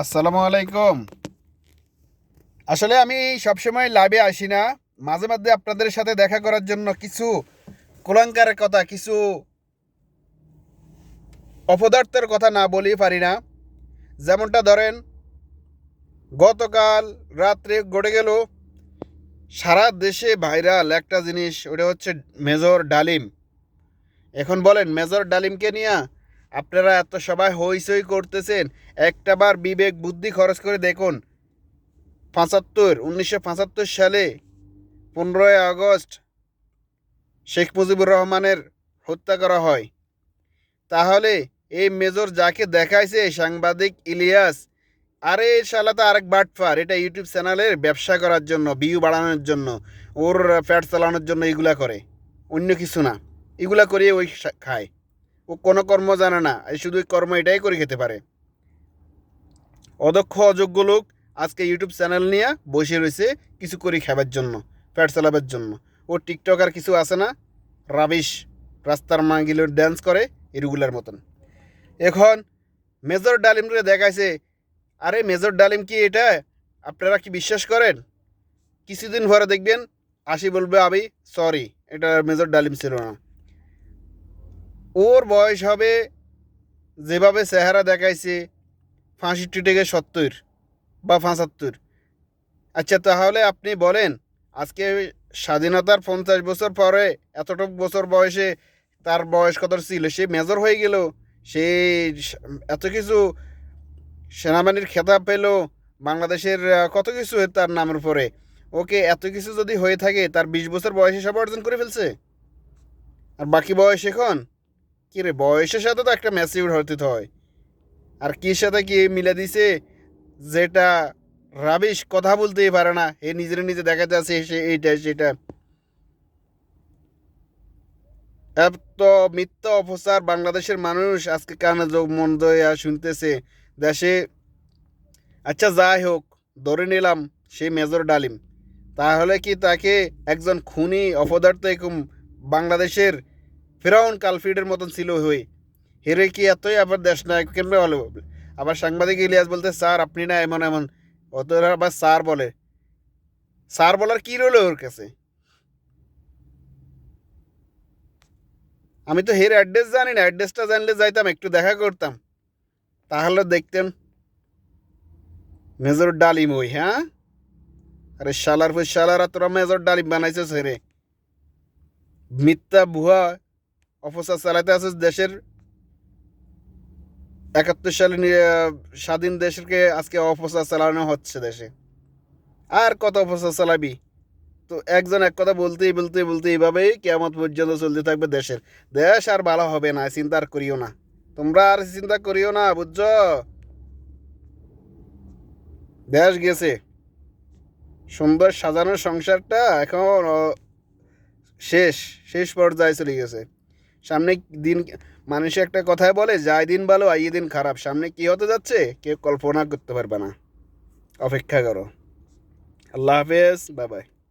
আসসালামু আলাইকুম। আসলে আমি সবসময় লাইভে আসি না। মাঝে মধ্যে আপনাদের সাথে দেখা করার জন্য কিছু কুলাঙ্কারের কথা, কিছু অপদার্থের কথা না বলেই পারি না। যেমনটা ধরেন, গতকাল রাত্রে ঘটে গেল, সারা দেশে ভাইরাল একটা জিনিস, ওটা হচ্ছে মেজর ডালিম। এখন বলেন, মেজর ডালিমকে নিয়ে আপনারা এত সবাই হইচই করতেছেন, একটাবার বিবেক বুদ্ধি খরচ করে দেখুন। পঁচাত্তর, উনিশশো পঁচাত্তর সালে পনেরোই আগস্ট শেখ মুজিবুর রহমানের হত্যা করা হয়। তাহলে এই মেজর যাকে দেখাইছে, সাংবাদিক ইলিয়াস, আরে শালা তো আরেক বাটফার, এটা ইউটিউব চ্যানেলের ব্যবসা করার জন্য ভিউ বাড়ানোর জন্য, ওর ফ্যাট চালানোর জন্য এগুলা করে। অন্য কিছু না। এগুলা করিয়ে ওই খায়। ও কোনো কর্ম জানে না, এই শুধু কর্ম এটাই করে খেতে পারে। অদক্ষ, অযোগ্য লোক আজকে ইউটিউব চ্যানেল নিয়ে বসে রয়েছে কিছু করে খাবার জন্য ফ্যাট চালাবার জন্য। ও টিকটক আর কিছু আছে না রাবিশ রাস্তার মাগিলো ড্যান্স করে এরগুলার মতন। এখন মেজর ডালিমরে দেখাইছে, আরে মেজর ডালিম কি এটা? আপনারা কি বিশ্বাস করেন? কিছুদিন পরে দেখবেন, আসি বলবে আমি সরি এটা মেজর ডালিম ছিল না। ওর বয়স হবে যেভাবে চেহারা দেখাইছে পঁয়ষট্টি থেকে সত্তর বা পঁচাত্তর আচ্ছা তাহলে আপনি বলেন, আজকে স্বাধীনতার পঞ্চাশ বছর পরে, এতটুকু বছর বয়সে তার বয়স কত ছিল? সে মেজর হয়ে গেল, সে এত কিছু সেনাবাহিনীর খেতাব পেল, বাংলাদেশের কত কিছু তার নামের উপরে। ওকে এত কিছু যদি হয়ে থাকে, তার বিশ বছর বয়সে সব অর্জন করে ফেলছে? আর বাকি বয়স এখন? কি রে বয়সের সাথে তো একটা ম্যাচিউর হতে হয়। আর কির সাথে কি মিলে দিছে? যেটা রাবিশ কথা বলতেই পারে না। এ নিজের নিজে দেখাতে আছে সে এইটা, সেটা। এত মিথ্যা অপচার বাংলাদেশের মানুষ আজকে কানে যোগ মন দয়া শুনতেছে। দেশে আচ্ছা যাই হোক, ধরে নিলাম সে মেজর ডালিম। তাহলে কি তাকে একজন খুনি, অপদার্থ বাংলাদেশের ফেরাউন কালফিডের মতন ছিল হয়ে হেরে কি এতই আবার দেশ নায়ক কেন বলো আবার সাংবাদিক ইলিয়াস বলতে, স্যার, আপনি না এমন এমন অত আবার স্যার বলে। স্যার বলার কি রইল ওর কাছে? আমি তো হের অ্যাড্রেস জানি না, অ্যাড্রেসটা জানলে যাইতাম, একটু দেখা করতাম। তাহলে দেখতেন, মেজর ডালিম ওই হ্যাঁ? আরে শালার ফুস, শালারা তোরা মেজর ডালিম বানাইছিস রে মিথ্যা ভুয়া অপচার চালাতে আছিস দেশের একাত্তর সালে স্বাধীন দেশকে আজকে অপচার চালানো হচ্ছে দেশে। আর কত অপচার চালাবি? তো একজন এক কথা বলতেই বলতে বলতে এইভাবেই কেমন পর্যন্ত চলতে থাকবে দেশের। দেশ আর ভালো হবে না, চিন্তা আর করিও না। তোমরা আর চিন্তা করিও না, বুঝছ? দেশ গেছে। সুন্দর সাজানো সংসারটা এখন শেষ শেষ পর্যায়ে চলে গেছে। সামনে দিন মানুষ একটা কথায় বলে, যাই দিন ভালো, আই দিন খারাপ। সামনে কী হতে যাচ্ছে? কেউ কল্পনা করতে পারবে না। অপেক্ষা করো। আল্লাহ হাফেজ বাবাই বাই